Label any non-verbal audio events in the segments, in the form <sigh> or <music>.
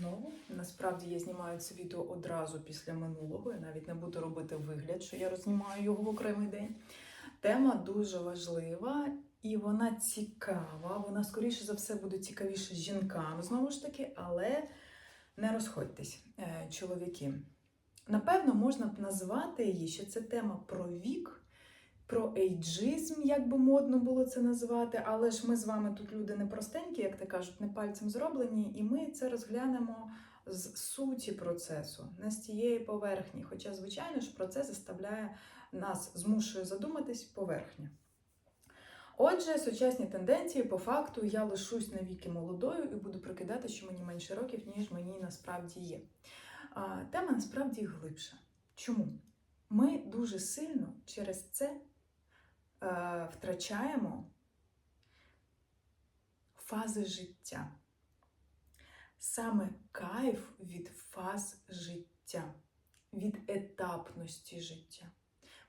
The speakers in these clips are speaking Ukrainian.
знову. Насправді я знімаю це відео одразу після минулого. Я навіть не буду робити вигляд, що я рознімаю його в окремий день. Тема дуже важлива і вона цікава. Вона, скоріше за все, буде цікавіше жінкам, знову ж таки, але не розходьтесь, е, чоловіки. Напевно, можна б назвати її, що це тема про вік, про ейджизм, як би модно було це називати. Але ж ми з вами тут люди не простенькі, як то кажуть, не пальцем зроблені, і ми це розглянемо з суті процесу, не з тієї поверхні. Хоча, звичайно ж, процес заставляє нас, змушує задуматись поверхня. Отже, сучасні тенденції, по факту, я лишусь навіки молодою і буду прикидати, що мені менше років, ніж мені насправді є. Тема насправді глибша. Чому? Ми дуже сильно через це втрачаємо фази життя. Саме кайф від фаз життя, від етапності життя.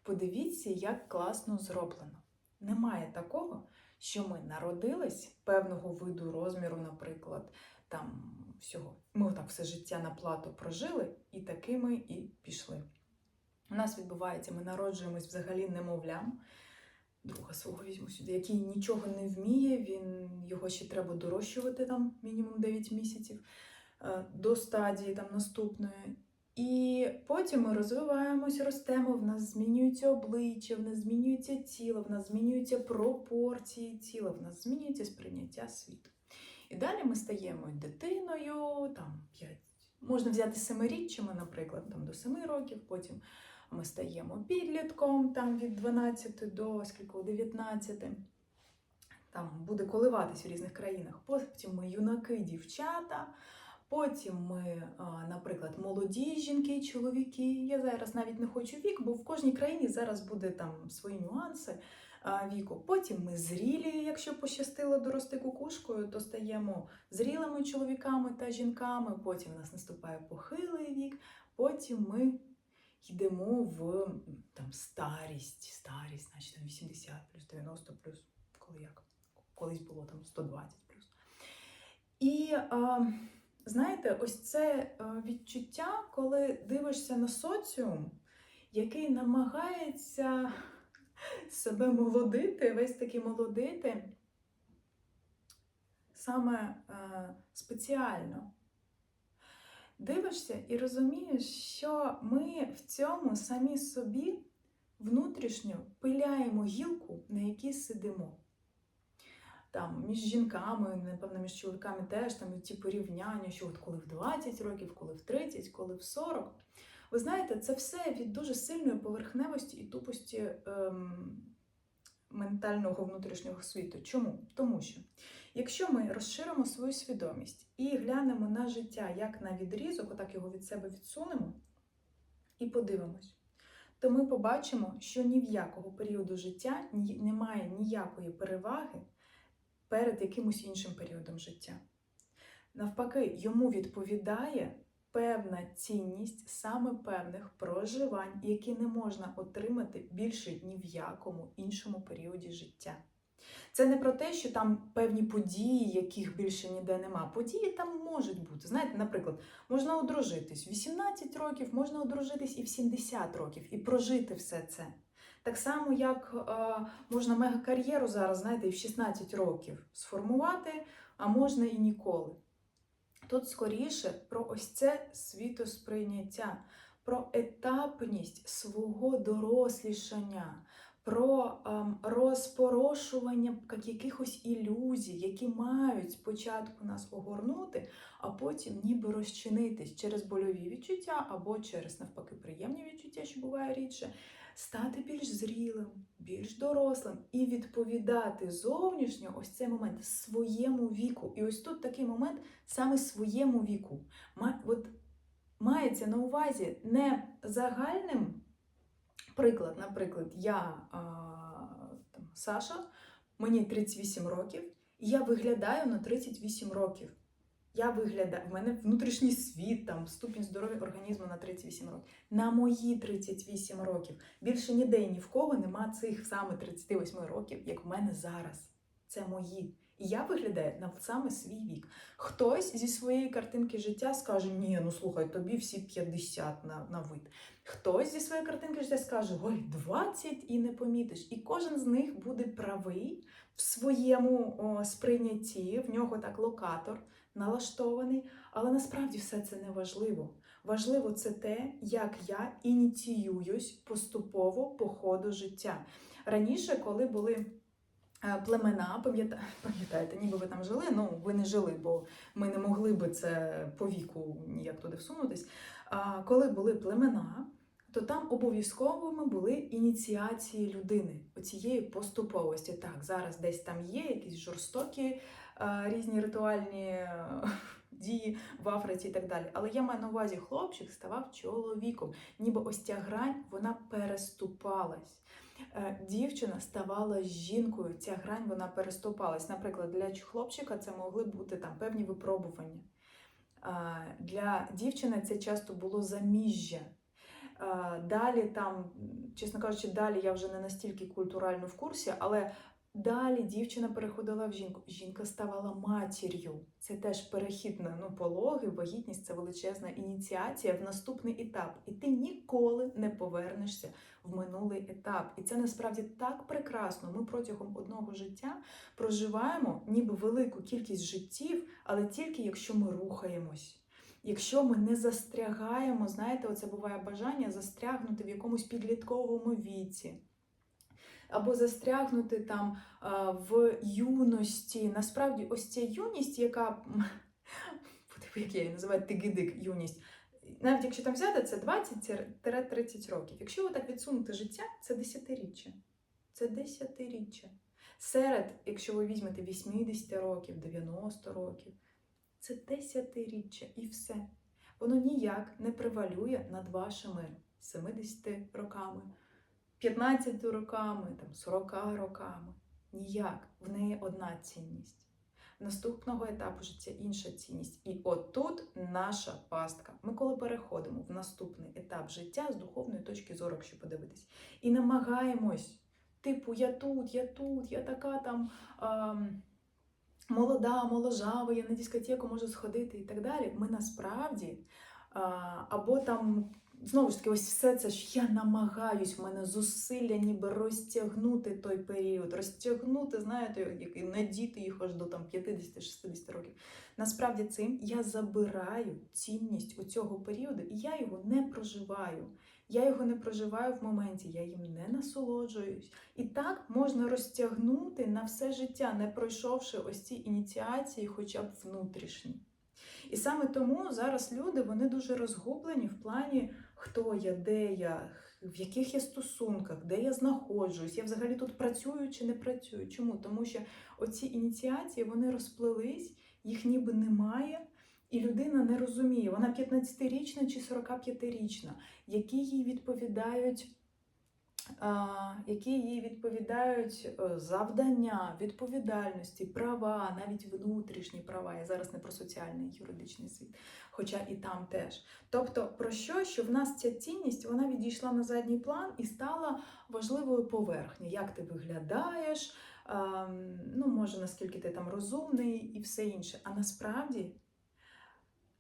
Подивіться, як класно зроблено. Немає такого, що ми народились певного виду розміру, наприклад, там всього. Ми так все життя на плату прожили і такими і пішли. У нас відбувається, ми народжуємось взагалі немовлям. Друга свого візьму сюди, який нічого не вміє, він його ще треба дорощувати там мінімум 9 місяців е, до стадії там наступної. І потім ми розвиваємось, ростемо, в нас змінюється обличчя, в нас змінюється тіло, в нас змінюються пропорції тіла, в нас змінюється сприйняття світу. І далі ми стаємо дитиною, там 5, можна взяти семиріччями, наприклад, там до 7 років, потім ми стаємо підлітком там від 12 до скільки, 19. Там буде коливатись в різних країнах. Потім ми юнаки, дівчата. Потім ми, наприклад, молоді жінки, чоловіки. Я зараз навіть не хочу вік, бо в кожній країні зараз буде там свої нюанси віку. Потім ми зрілі, якщо пощастило дорости кукушкою, то стаємо зрілими чоловіками та жінками. Потім у нас наступає похилий вік. Потім ми йдемо в там старість, старість, значить там 80 плюс 90 плюс, коли як колись було там 120 плюс. І а, знаєте, ось це відчуття, коли дивишся на соціум, який намагається себе молодити, весь таки молодити саме а, спеціально. Дивишся і розумієш, що ми в цьому самі собі внутрішньо пиляємо гілку, на якій сидимо. Там між жінками, напевно, між чоловіками теж там ті порівняння, що от коли в 20 років, коли в 30, коли в 40. Ви знаєте, це все від дуже сильної поверхневості і тупості ем, ментального внутрішнього світу. Чому? Тому що якщо ми розширимо свою свідомість і глянемо на життя як на відрізок, отак його від себе відсунемо і подивимось, то ми побачимо, що ні в якого періоду життя немає ніякої переваги перед якимось іншим періодом життя. Навпаки, йому відповідає певна цінність саме певних проживань, які не можна отримати більше ні в якому іншому періоді життя. Це не про те, що там певні події, яких більше ніде нема. Події там можуть бути. Знаєте, наприклад, можна одружитись в 18 років, можна одружитись і в 70 років, і прожити все це. Так само, як е, можна мегакар'єру зараз, знаєте, і в 16 років сформувати, а можна і ніколи. Тут скоріше про ось це світосприйняття, про етапність свого дорослішання, про ем, розпорошування якихось ілюзій, які мають спочатку нас огорнути, а потім ніби розчинитись через больові відчуття або через навпаки приємні відчуття, що буває рідше, стати більш зрілим, більш дорослим і відповідати зовнішньо ось цей момент своєму віку. І ось тут такий момент саме своєму віку. Ма- От мається на увазі не загальним приклад, наприклад, я а, там, Саша, мені 38 років, і я виглядаю на 38 років. Я виглядаю, в мене внутрішній світ, там, ступінь здоров'я організму на 38 років. На мої 38 років. Більше ніде ні в кого нема цих саме 38 років, як в мене зараз. Це мої. Я виглядаю на саме свій вік. Хтось зі своєї картинки життя скаже: Ні, ну слухай, тобі всі 50 на, на вид. Хтось зі своєї картинки життя скаже: Ой, 20 і не помітиш. І кожен з них буде правий в своєму о, сприйнятті, в нього так локатор налаштований. Але насправді все це не важливо. Важливо це те, як я ініціююсь поступово по ходу життя. Раніше, коли були племена, пам'ята- <laughs> пам'ятаєте, ніби ви там жили, ну ви не жили, бо ми не могли би це по віку ніяк туди всунутись. А коли були племена, то там обов'язковими були ініціації людини, оцієї поступовості. Так, зараз десь там є якісь жорстокі е, різні ритуальні е, дії в Африці і так далі. Але я маю на увазі, хлопчик ставав чоловіком, ніби ось ця грань вона переступалась. Е, Дівчина ставала жінкою, ця грань вона переступалась. Наприклад, для хлопчика це могли бути там певні випробування. Для дівчини це часто було заміжжя. Далі там, чесно кажучи, далі я вже не настільки культурально в курсі, але далі дівчина переходила в жінку. Жінка ставала матір'ю. Це теж перехід на ну, пологи, вагітність це величезна ініціація в наступний етап. І ти ніколи не повернешся в минулий етап. І це насправді так прекрасно. Ми протягом одного життя проживаємо ніби велику кількість життів, але тільки якщо ми рухаємось. Якщо ми не застрягаємо, знаєте, оце буває бажання застрягнути в якомусь підлітковому віці. Або застрягнути там в юності. Насправді, ось ця юність, яка, <laughs> типу, як я її називаю, тигидик юність. Навіть якщо там взяти, це 20-30 років. Якщо ви так відсунути життя, це десятиріччя. Це десятиріччя. Серед, якщо ви візьмете 80 років, 90 років, це десятиріччя і все. Воно ніяк не превалює над вашими 70 роками, 15 роками, там, 40 роками. Ніяк. В неї одна цінність. Наступного етапу життя інша цінність. І от тут наша пастка. Ми коли переходимо в наступний етап життя з духовної точки зору, якщо подивитись, і намагаємось, типу, я тут, я тут, я така там. Ам, молода, моложава, я на дискотеку можу сходити і так далі. Ми насправді а, або там. Знову ж таки, ось все це ж я намагаюсь, в мене зусилля ніби розтягнути той період, розтягнути, знаєте, і надіти їх аж до там 50-60 років. Насправді цим я забираю цінність у цього періоду, і я його не проживаю. Я його не проживаю в моменті, я їм не насолоджуюсь. І так можна розтягнути на все життя, не пройшовши ось ці ініціації, хоча б внутрішні. І саме тому зараз люди вони дуже розгублені в плані, хто я, де я, в яких я стосунках, де я знаходжусь, я взагалі тут працюю чи не працюю. Чому? Тому що оці ініціації вони розплились, їх ніби немає. І людина не розуміє, вона 15-річна чи 45-річна, які їй відповідають, які їй відповідають е, завдання, відповідальності, права, навіть внутрішні права. Я зараз не про соціальний юридичний світ, хоча і там теж. Тобто, про що? Що в нас ця цінність вона відійшла на задній план і стала важливою поверхнею. Як ти виглядаєш, ну, може, наскільки ти там розумний і все інше. А насправді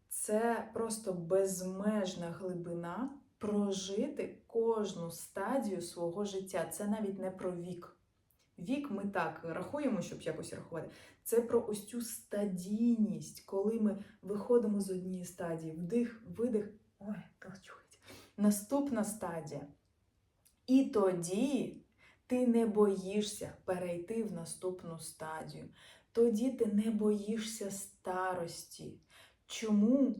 це просто безмежна глибина прожити кожну стадію свого життя. Це навіть не про вік. Вік ми так рахуємо, щоб якось рахувати. Це про ось цю стадійність, коли ми виходимо з однієї стадії, вдих, видих. Ой, так. Наступна стадія. І тоді ти не боїшся перейти в наступну стадію. Тоді ти не боїшся старості. Чому?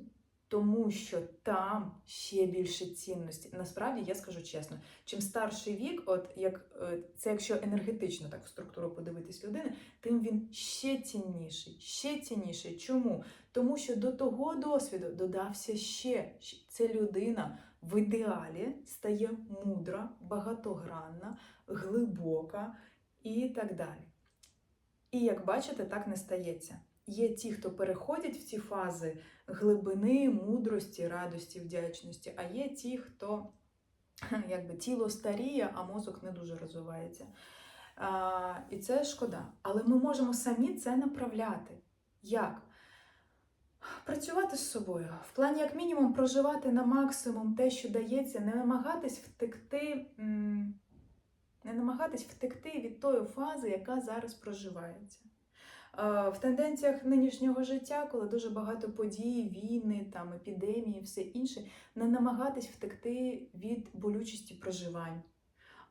Тому що там ще більше цінності. Насправді я скажу чесно, чим старший вік, от як е, це якщо енергетично так в структуру подивитись людини, тим він ще цінніший, ще цінніший. Чому? Тому що до того досвіду додався ще це людина в ідеалі стає мудра, багатогранна, глибока і так далі. І як бачите, так не стається. Є ті, хто переходять в ці фази глибини, мудрості, радості, вдячності, а є ті, хто <laughs> якби тіло старіє, а мозок не дуже розвивається. А, і це шкода. Але ми можемо самі це направляти. Як? Працювати з собою. В плані, як мінімум, проживати на максимум те, що дається, не намагатись втекти, не намагатись втекти від тої фази, яка зараз проживається. Е, В тенденціях нинішнього життя, коли дуже багато подій, війни, там, епідемії, все інше, не намагатись втекти від болючості проживань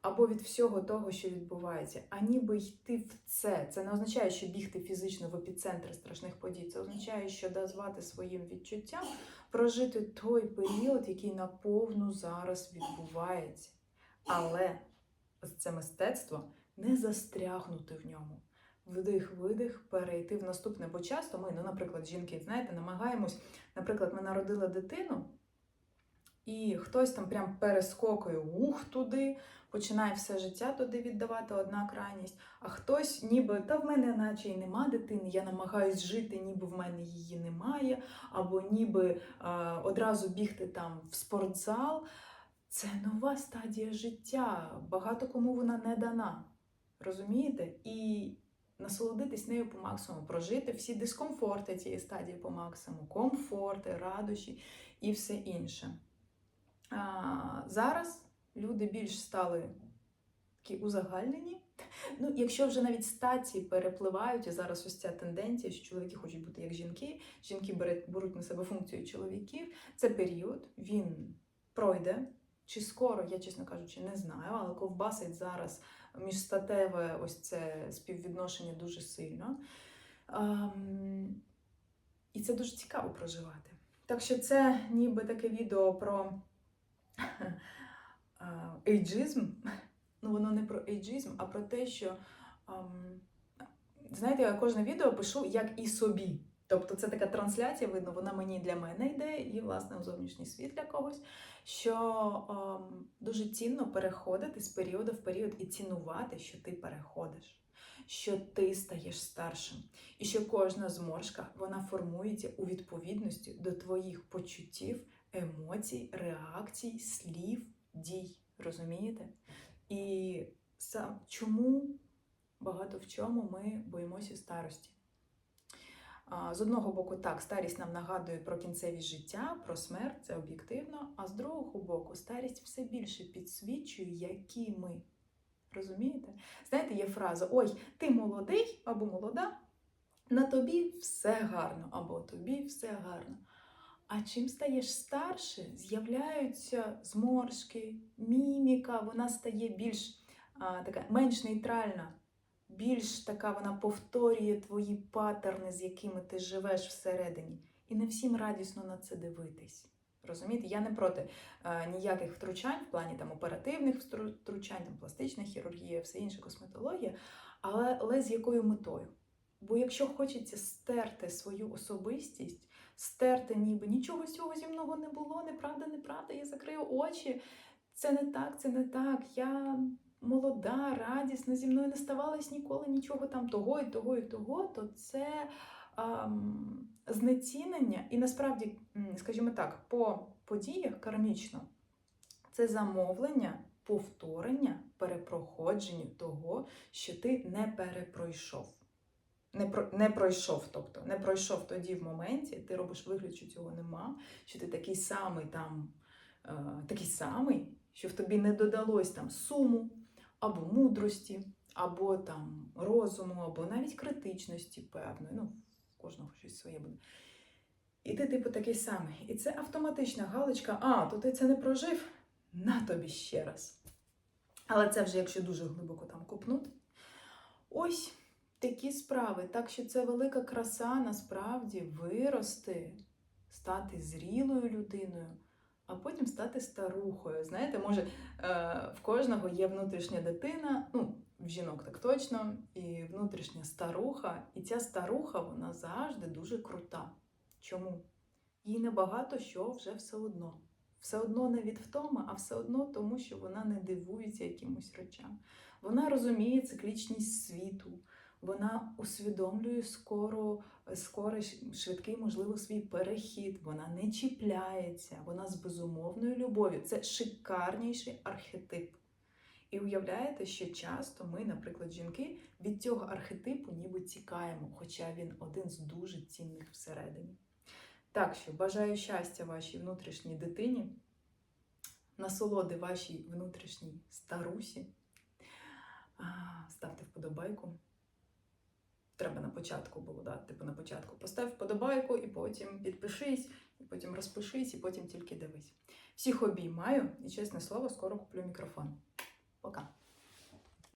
або від всього того, що відбувається, а ніби йти в це. Це не означає, що бігти фізично в епіцентр страшних подій. Це означає, що дозвати своїм відчуттям прожити той період, який наповну зараз відбувається. Але це мистецтво не застрягнути в ньому. Вдих, видих, перейти в наступне. Бо часто ми, ну, наприклад, жінки, знаєте, намагаємось, наприклад, ми народили дитину, і хтось там прям перескокує ух туди, починає все життя туди віддавати одна крайність, а хтось ніби та в мене наче й нема дитини, я намагаюсь жити, ніби в мене її немає, або ніби е, одразу бігти там в спортзал. Це нова стадія життя. Багато кому вона не дана. Розумієте? І насолодитись нею по максимуму, прожити всі дискомфорти цієї стадії по максимуму, комфорти, радощі і все інше. А, зараз люди більш стали такі узагальнені. Ну, якщо вже навіть статі перепливають, і зараз ось ця тенденція, що чоловіки хочуть бути як жінки, жінки беруть, на себе функцію чоловіків, це період, він пройде. Чи скоро, я, чесно кажучи, не знаю, але ковбасить зараз міжстатеве ось це співвідношення дуже сильно. Ем, і це дуже цікаво проживати. Так що це ніби таке відео про <laughs> ейджизм. Ну, воно не про ейджизм, а про те, що, ем, знаєте, я кожне відео пишу як і собі. Тобто це така трансляція, видно, вона мені для мене йде, і, власне, у зовнішній світ для когось. Що ем, дуже цінно переходити з періоду в період і цінувати, що ти переходиш, що ти стаєш старшим, і що кожна зморшка вона формується у відповідності до твоїх почуттів, емоцій, реакцій, слів, дій. Розумієте? І сам чому багато в чому ми боїмося старості? З одного боку, так, старість нам нагадує про кінцевість життя, про смерть, це об'єктивно. А з другого боку, старість все більше підсвічує, які ми. Розумієте? Знаєте, є фраза: Ой, ти молодий або молода, на тобі все гарно, або тобі все гарно. А чим стаєш старше, з'являються зморшки, міміка, вона стає більш а, така менш нейтральна, більш така вона повторює твої паттерни, з якими ти живеш всередині. І не всім радісно на це дивитись. Розумієте, я не проти е, ніяких втручань в плані там оперативних втручань, там пластична хірургія, все інше, косметологія, але, але з якою метою? Бо якщо хочеться стерти свою особистість, стерти, ніби нічого з цього зі мною не було, неправда, неправда, я закрию очі. Це не так, це не так. Я молода, радісна, зі мною не ставалось ніколи нічого там того і того і того, то це ем, знецінення, і насправді, скажімо так, по подіях кармічно це замовлення, повторення, перепроходження того, що ти не перепройшов. Не про не пройшов, тобто не пройшов тоді в моменті, ти робиш вигляд, що цього нема, що ти такий самий там, е, такий самий, що в тобі не додалось там суму, або мудрості, або там розуму, або навіть критичності певної. Ну, в кожного щось своє буде. І ти, типу, такий самий. І це автоматична галочка, а, то ти це не прожив, на тобі ще раз. Але це вже, якщо дуже глибоко там копнути. Ось такі справи. Так що це велика краса насправді вирости, стати зрілою людиною, а потім стати старухою. Знаєте, може, е, в кожного є внутрішня дитина, ну, в жінок так точно, і внутрішня старуха. І ця старуха, вона завжди дуже крута. Чому? Їй небагато що вже все одно. Все одно не від втоми, а все одно тому, що вона не дивується якимось речам. Вона розуміє циклічність світу, вона усвідомлює скоро, скоро швидкий, можливо, свій перехід. Вона не чіпляється, вона з безумовною любов'ю. Це шикарніший архетип. І уявляєте, що часто ми, наприклад, жінки, від цього архетипу ніби тікаємо, хоча він один з дуже цінних всередині. Так що бажаю щастя вашій внутрішній дитині, насолоди вашій внутрішній старусі. Ставте вподобайку. Треба на початку було, да? типу на початку. Постав вподобайку і потім підпишись, і потім розпишись, і потім тільки дивись. Всіх обіймаю і чесне слово, скоро куплю мікрофон. Пока.